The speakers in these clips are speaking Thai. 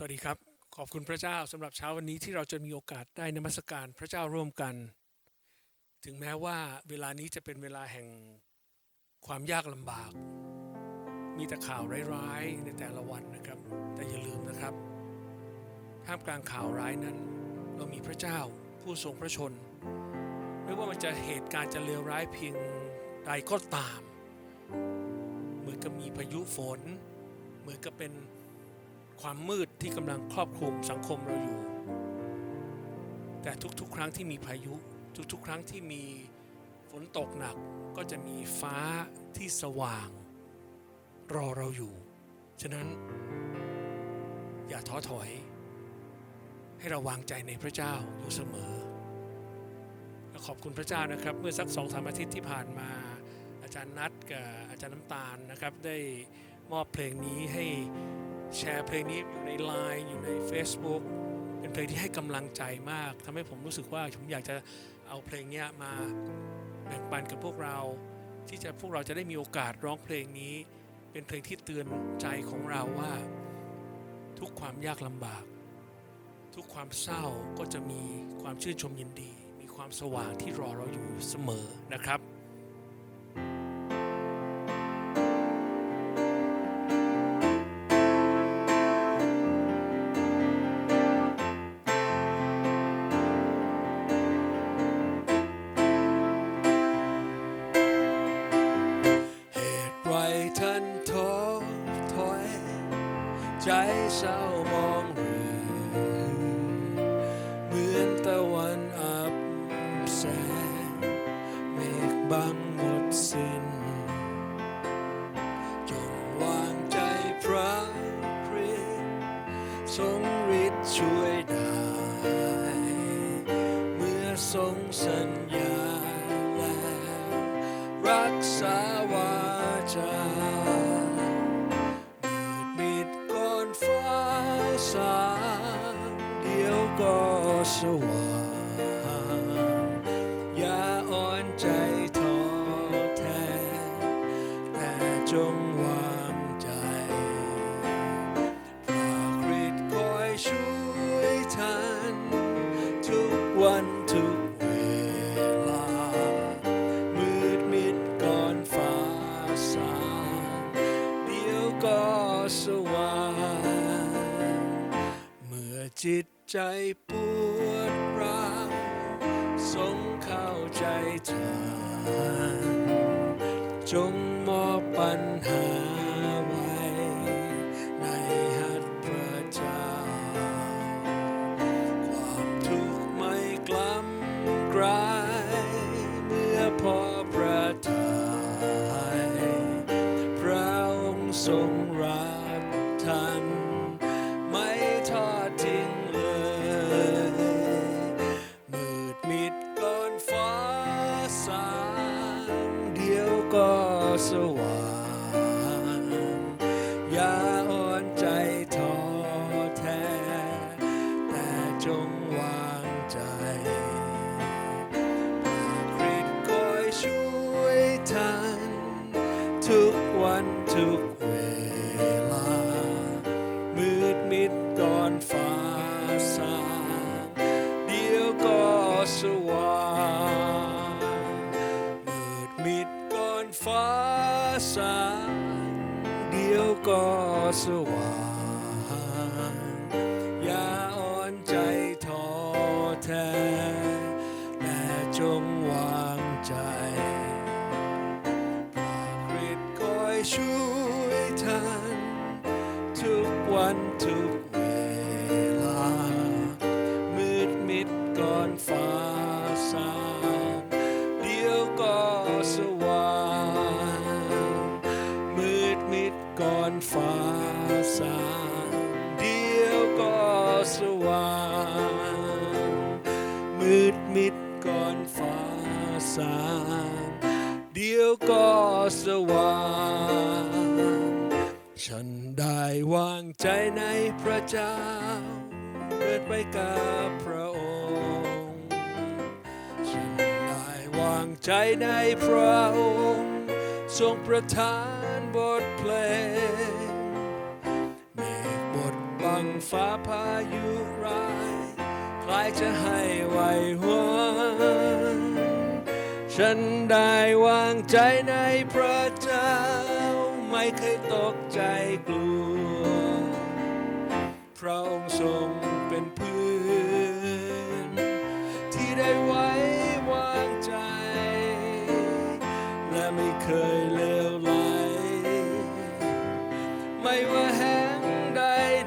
สวัสดีครับ ขอบคุณพระเจ้าสำหรับเช้าวันนี้ที่เราจะมีโอกาสได้นมัสการพระเจ้าร่วมกัน ถึงแม้ว่าเวลานี้จะเป็นเวลาแห่งความยากลำบาก มีแต่ข่าวร้ายๆในแต่ละวันนะครับ แต่อย่าลืมนะครับท่ามกลางข่าวร้ายนั้น เรามีพระเจ้าผู้ทรงพระชน ไม่ว่ามันจะเหตุการณ์จะเลวร้ายเพียงใดก็ตาม เหมือนกับมีพายุฝน เหมือนกับเป็น ความมืดที่กำลังครอบคลุมสังคมเราอยู่ แต่ทุกๆ ครั้งที่มีพายุ ทุกๆ ครั้งที่มีฝนตกหนักก็จะมีฟ้าที่สว่าง รอเราอยู่ ฉะนั้น อย่าท้อถอย ให้เราวางใจในพระเจ้าอยู่เสมอและขอบคุณพระเจ้านะครับ เมื่อสักสองสามอาทิตย์ที่ผ่านมา อาจารย์นัดกับอาจารย์น้ำตาลนะครับ ได้มอบเพลงนี้ให้ แชร์เพลงนี้อยู่ใน Line อยู่ใน Facebook เป็นเพลงที่ให้กำลังใจมากทำให้ผมรู้สึกว่าผมอยากจะเอาเพลงนี้มาแบ่งปันกับพวกเรา ที่จะพวกเราจะได้มีโอกาสร้องเพลงนี้ เป็นเพลงที่เตือนใจของเราว่า ทุกความยากลำบาก ทุกความเศร้าก็จะมีความชื่นชมยินดี มีความสว่างที่รอเราอยู่เสมอนะครับ เศร้ามองเรือเหมือนตะวันอับแสงเมฆบังหมดสิ้นจงวางใจพระคริทรงฤทธิ์ช่วยได้ เมื่อทรงสัญญา ใจ ทุกเวลา มืดมิดก่อนฟ้าสางเดี๋ยวก็สว่างมืดมิดก่อนฟ้าสางเดี๋ยวก็สว่าง อย่าอ่อนใจท้อแท้แต่จงวางใจ ยช่วยท่านทุกวันทุกเวลา มืดมิดก่อนฟ้าสางเดี๋ยวก็สว่าง มืดมิดก่อนฟ้าสางเดี๋ยวก็สว่าง มืดมิดก่อนฟ้าสาง เดี๋ยวก็สว่าง ฉันได้วางใจในพระเจ้าเดินไปกับพระองค์ ฉันได้วางใจในพระองค์ ทรงประทานบทเพลงเมฆบดบังฟ้าพายุร้ายคล้ายจะให้ไหวหวัน ฉันได้วางใจในพระเจ้า ไม่เคยตกใจกลัว พระองค์ทรงเป็นเพื่อนที่ได้ไว้วางใจ และไม่เคยเลวไหลไม่ว่าแห่งใด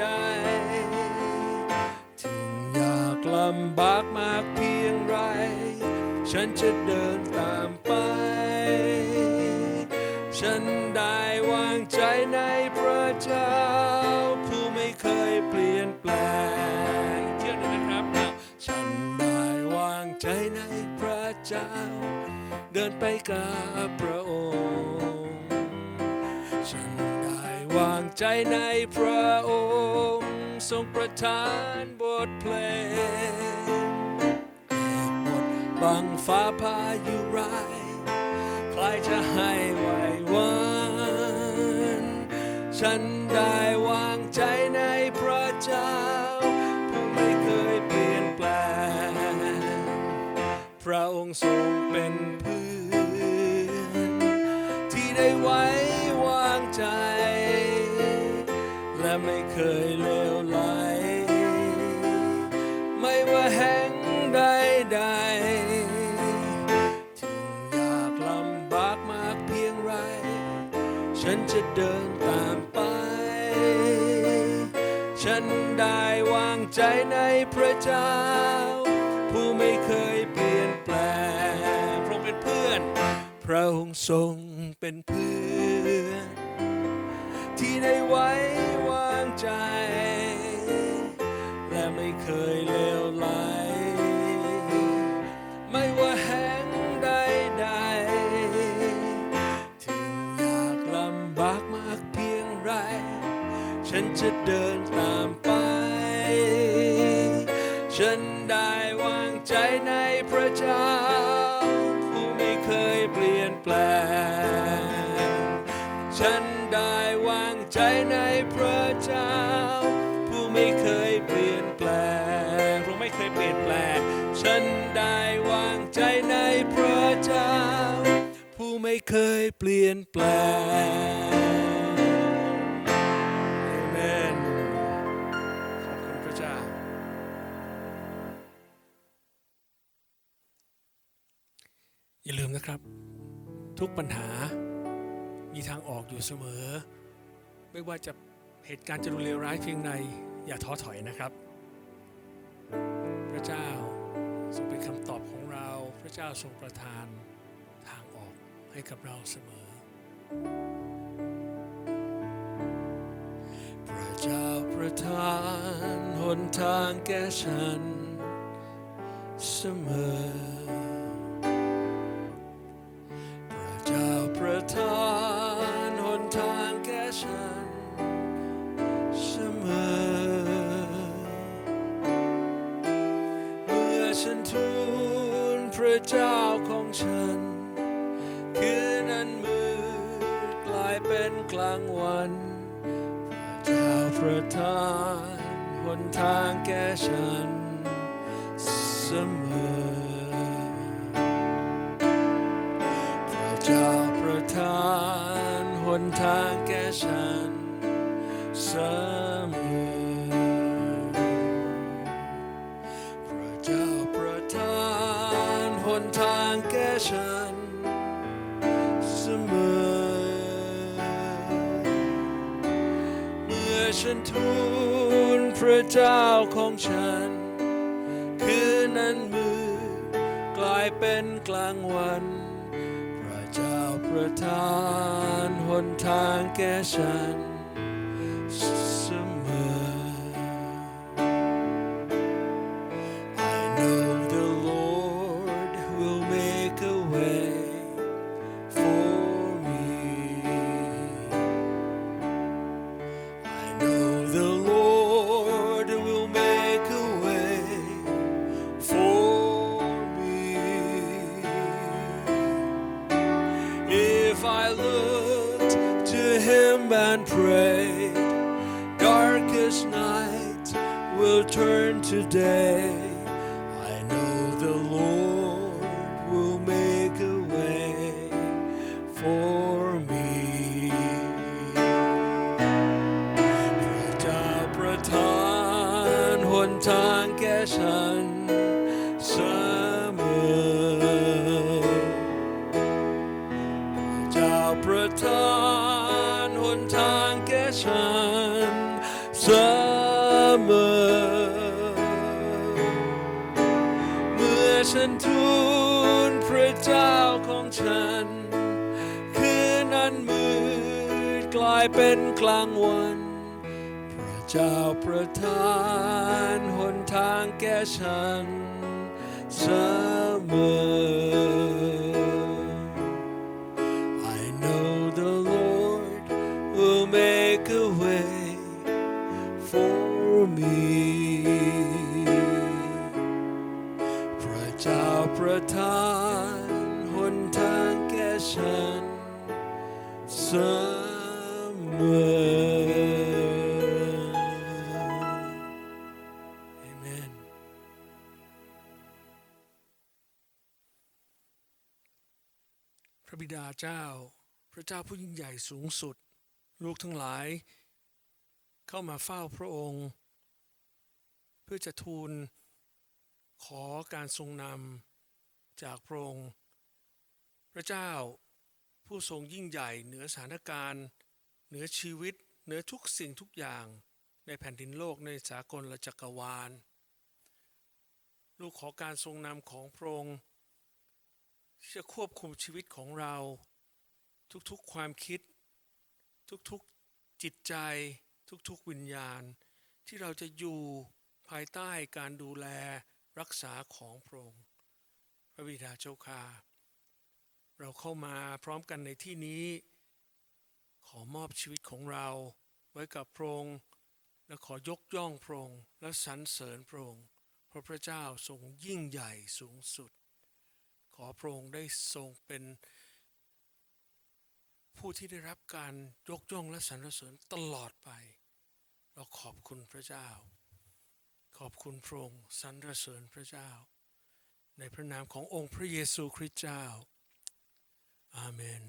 ใดถึงอยากลำบากมากเพียงไรฉันจะเดิน ได้วางใจในพระเจ้า ผู้ไม่เคยเปลี่ยนแปลงเที่ยวหนึงนะครับอ้าฉันได้วางใจในพระเจ้า เดินไปกับพระองค์ ฉันได้วางใจในพระองค์ ทรงประทานบทเพลงบทบังฟ้าพายุร้ายใครจะให้ไหววัน ฉันได้วางใจในพระเจ้า ผู้ไม่เคยเปลี่ยนแปลง พระองค์ทรงเป็นเพื่อนที่ได้ไว้วางใจ และไม่เคยเลย ฉันได้วางใจในพระเจ้า ผู้ไม่เคยเปลี่ยนแปลงพระองค์เป็นเพื่อน พระองค์ทรงเป็นเพื่อน ที่ได้ไว้วางใจ และไม่เคยเลวไหลไม่ว่าแห่งใดใดๆถึงยากลำบากมากเพียงไร ฉันจะเดิน ฉันได้วางใจในพระเจ้า ผู้ไม่เคยเปลี่ยนแปลง ฉันได้วางใจในพระเจ้า ผู้ไม่เคยเปลี่ยนแปลงพระไม่เคยเปลี่ยนแปลง ฉันได้วางใจในพระเจ้า ผู้ไม่เคยเปลี่ยนแปลง อย่าลืมนะครับ ทุกปัญหามีทางออกอยู่เสมอ ไม่ว่าจะเหตุการณ์จะรุนเลวร้ายเพียงใดอย่าท้อถอยนะครับ พระเจ้าทรงเป็นคำตอบของเรา พระเจ้าทรงประทานทางออกให้กับเราเสมอ พระเจ้าประทานหนทางแก่ฉันเสมอางวันพระเจ้าประทานหนทางแก่ฉันเสมอพระเจ้าประทานหนทางแก่ฉันเสมอ ทูลพระเจ้าของฉัน คืนนั้นมือกลายเป็นกลางวัน พระเจ้าประทานหนทางแก่ฉัน If I looked to Him and prayed, darkest night will turn today. I เป็นกลางวัน พระเจ้าประทานหนทางแก่ฉันเสมอ I know the Lord will make a way for me พระเจ้าประทานหนทางแก่ฉันเสมอ Amen พระบิดาเจ้า พระเจ้าผู้ยิ่งใหญ่สูงสุด ลูกทั้งหลาย เข้ามาเฝ้าพระองค์ เพื่อจะทูลขอการทรงนำจากพระองค์ พระเจ้าผู้ทรงยิ่งใหญ่เหนือสถานการณ์ เหนือชีวิตเหนือทุกสิ่งทุกอย่าง ในแผ่นดินโลกในสากลและจักรวาล ลูกขอการทรงนำของพระองค์ที่จะควบคุมชีวิตของเรา ทุกๆความคิด ทุกๆจิตใจ ทุกๆวิญญาณ ที่เราจะอยู่ภายใต้การดูแลรักษาของพระองค์พระบิดาเจ้าค่าเราเข้ามาพร้อมกันในที่นี้ ขอมอบชีวิตของเรา ไว้กับพระองค์และขอยกย่องพระองค์และสรรเสริญพระองค์เพราะพระเจ้าทรงยิ่งใหญ่สูงสุด ขอพระองค์ได้ทรงเป็น ผู้ที่ได้รับการยกย่องและสรรเสริญตลอดไป เราขอบคุณพระเจ้า ขอบคุณพระองค์สรรเสริญพระเจ้า ในพระนามขององค์พระเยซูคริสต์เจ้า อาเมน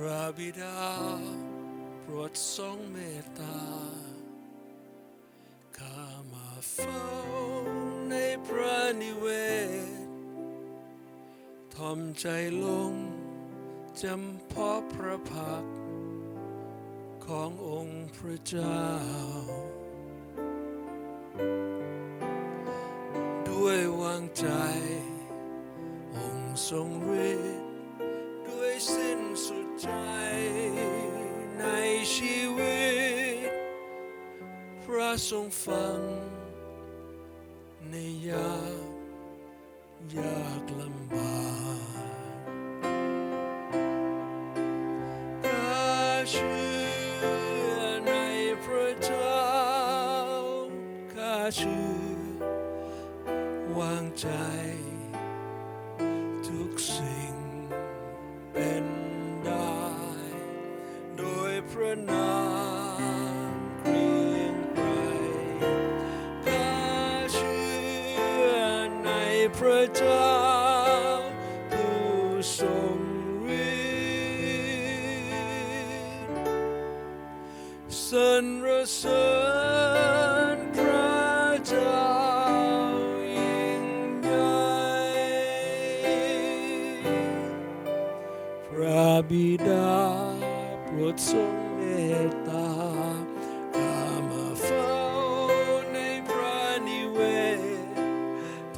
พระบิดาโปรดทรงเมตตา ข้ามาเฝ้าในพระนิเวศทอมใจลงจำเพาะพระพัก ขององค์พระเจ้า ด้วยวางใจ องค์ทรงฤ ทรงฟัง ในยามยากลำบากข้าเชื่อในพระเจ้าข้าเชื่อวางใจทุกสิ่งเป็นได้ โดยพระนาม บิดาโปรดทรงเมตตาข้ามาเฝ้าในพระนิเวศ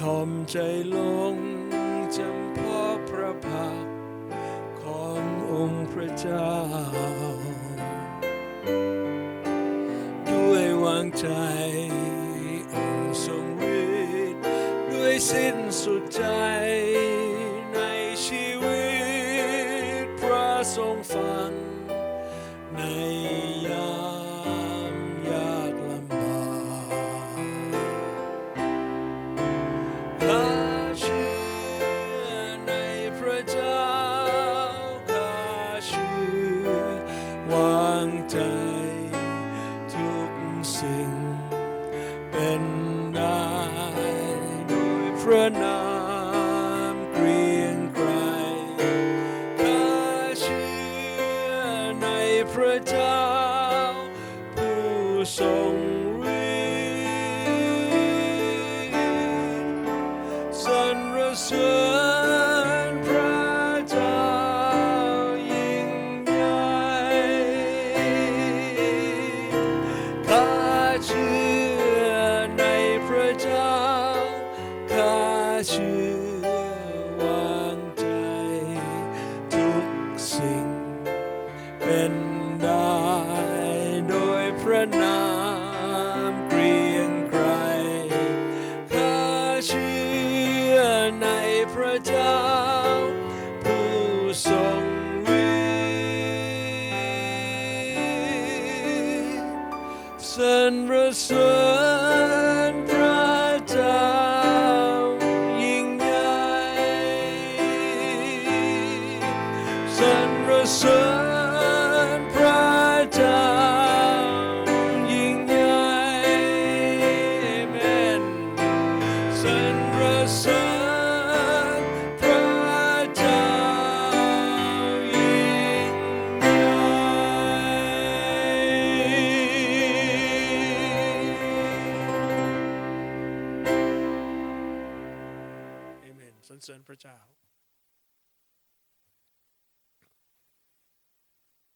ทอมใจลงจำพาะพระพักขององค์พระเจ้า ด้วยวางใจองค์ทรงฤทธิ์ด้วยสิ้นสุดใจ ใเ